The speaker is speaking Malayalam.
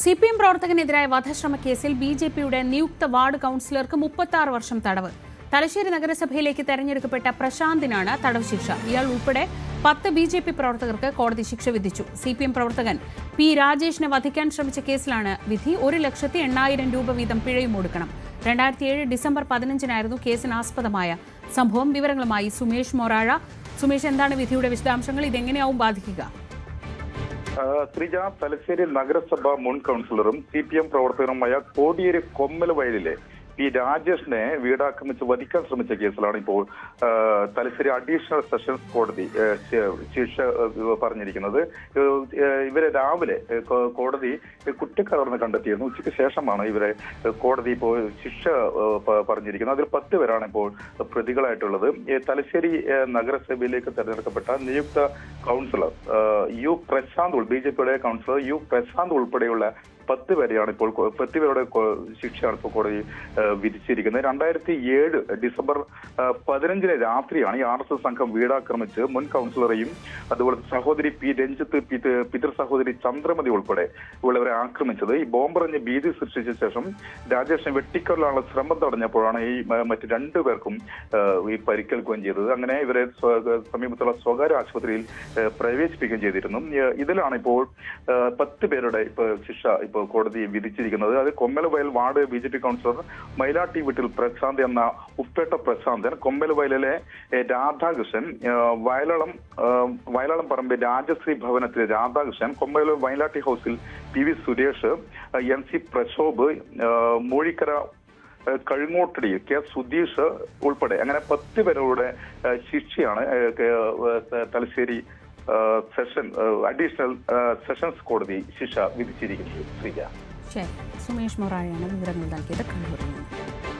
സി പി എം പ്രവർത്തകനെതിരായ വധശ്രമ കേസിൽ ബി ജെ പിയുടെ നിയുക്ത വാർഡ് കൌൺസിലർക്ക് മുപ്പത്തി വർഷം തടവ്. തലശ്ശേരി നഗരസഭയിലേക്ക് തെരഞ്ഞെടുക്കപ്പെട്ട പ്രശാന്തിനാണ് തടവ് ശിക്ഷ. ഇയാൾ ഉൾപ്പെടെ പത്ത് ബി ജെ പി പ്രവർത്തകർക്ക് കോടതി ശിക്ഷ വിധിച്ചു. സി പി എം പ്രവർത്തകൻ പി രാജേഷിനെ വധിക്കാൻ ശ്രമിച്ച കേസിലാണ് വിധി. ഒരു ലക്ഷത്തി എണ്ണായിരം രൂപ വീതം പിഴയും ഒടുക്കണം. രണ്ടായിരത്തി ഏഴ് ഡിസംബർ പതിനഞ്ചിനായിരുന്നു കേസിനാസ്പദമായ സംഭവം. വിവരങ്ങളുമായി സുമേഷ് മൊറാഴ. സുമേഷ് എന്താണ് വിധിയുടെ വിശദാംശങ്ങൾ? ഇതെങ്ങനെയാവും ബാധിക്കുക? ശ്രീജ തലശ്ശേരി നഗരസഭ മുൻ കൗൺസിലറും സി പി എം പ്രവർത്തകനുമായ കോടിയേരി കൊമ്മൽ വയലിലെ പി രാജേഷിനെ വീടാക്രമിച്ച് വധിക്കാൻ ശ്രമിച്ച കേസിലാണ് ഇപ്പോൾ തലശ്ശേരി അഡീഷണൽ സെഷൻസ് കോടതി ശിക്ഷ പറഞ്ഞിരിക്കുന്നത്. ഇവരെ രാവിലെ കോടതി കുറ്റക്കാരെന്ന് കണ്ടെത്തിയിരുന്നു. ഉച്ചയ്ക്ക് ശേഷമാണ് ഇവരെ കോടതി ഇപ്പോൾ ശിക്ഷ പറഞ്ഞിരിക്കുന്നത്. അതിൽ പത്ത് പേരാണ് ഇപ്പോൾ പ്രതികളായിട്ടുള്ളത്. തലശ്ശേരി നഗരസഭയിലേക്ക് തെരഞ്ഞെടുക്കപ്പെട്ട നിയുക്ത councillor U Prashanth B J പിയുടെ കൗൺസിലർ യു പ്രശാന്ത് ഉൾപ്പെടെയുള്ള പത്ത് പേരെയാണ് ഇപ്പോൾ പത്ത് പേരുടെ ശിക്ഷയാണ് ഇപ്പോൾ കോടതി വിധിച്ചിരിക്കുന്നത്. രണ്ടായിരത്തി ഏഴ് ഡിസംബർ പതിനഞ്ചിലെ രാത്രിയാണ് ഈ ആർ എസ് എസ് സംഘം വീടാക്രമിച്ച് മുൻ കൗൺസിലറെയും അതുപോലെ സഹോദരി പി രഞ്ജിത്ത് പിത- സഹോദരി ചന്ദ്രമതി ഉൾപ്പെടെ ഉള്ളവരെ ആക്രമിച്ചത്. ഈ ബോംബെറിഞ്ഞ് ഭീതി സൃഷ്ടിച്ച ശേഷം രാജേഷിനെ വെട്ടിക്കൊല്ലാനുള്ള ശ്രമം തടഞ്ഞപ്പോഴാണ് ഈ മറ്റു രണ്ടു പേർക്കും ഈ പരിക്കേൽക്കുകയും ചെയ്തത്. അങ്ങനെ ഇവരെ സമീപത്തുള്ള സ്വകാര്യ ആശുപത്രിയിൽ പ്രവേശിപ്പിക്കുകയും ചെയ്തിരുന്നു. ഇതിലാണ് ഇപ്പോൾ പത്ത് പേരുടെ ശിക്ഷ കോടതി വിധിച്ചിരിക്കുന്നത്. അത് Kommalavayal ward B J P councillor Mylatty വീട്ടിൽ പ്രശാന്ത് എന്ന ഉപ്പേട്ട പ്രശാന്തൻ കൊമ്മലവയലിലെ രാധാകൃഷ്ണൻ വയലളം വയലളം പറമ്പ് രാജശ്രീ ഭവനത്തിലെ രാധാകൃഷ്ണൻ കൊമ്മല വയലാട്ടി ഹൗസിൽ P V Suresh M C Prashobh Moozhikkara Kazhungottadi K Sudheesh ഉൾപ്പെടെ. അങ്ങനെ പത്ത് പേരുടെ ശിക്ഷയാണ് തലശ്ശേരി സെഷൻ അഡീഷണൽ സെഷൻസ് കോടതി ശിക്ഷ വിധിച്ചിരിക്കുന്നത് ശ്രീജ. ശരി. സുമേഷ് മൊറായാണ് വിവരങ്ങൾ നൽകിയത്. കണ്ണൂരിൽ നിന്ന്.